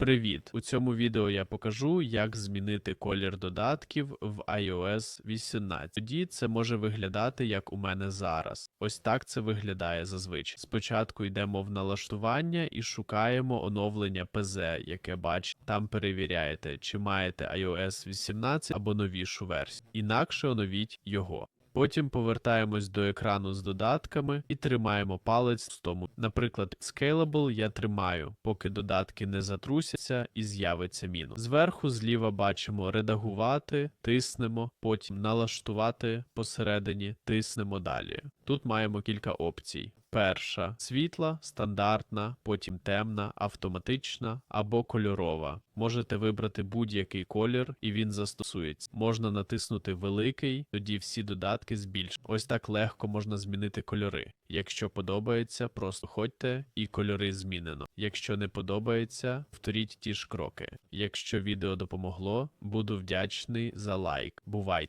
Привіт! У цьому відео я покажу, як змінити колір додатків в iOS 18. Тоді це може виглядати як у мене зараз. Ось так це виглядає зазвичай. Спочатку йдемо в налаштування і шукаємо оновлення PZ, яке бачите. Там перевіряєте, чи маєте iOS 18 або новішу версію. Інакше оновіть його. Потім повертаємось до екрану з додатками і тримаємо палець в тому. Наприклад, Scalable я тримаю, поки додатки не затрусяться і з'явиться мінус. Зверху зліва бачимо редагувати, тиснемо, потім налаштувати посередині, тиснемо далі. Тут маємо кілька опцій. Перша світла, стандартна, потім темна, автоматична або кольорова. Можете вибрати будь-який колір, і він застосується. Можна натиснути великий, тоді всі додатки збільшать. Ось так легко можна змінити кольори. Якщо подобається, просто ходьте і кольори змінено. Якщо не подобається, повторіть ті ж кроки. Якщо відео допомогло, буду вдячний за лайк. Бувайте!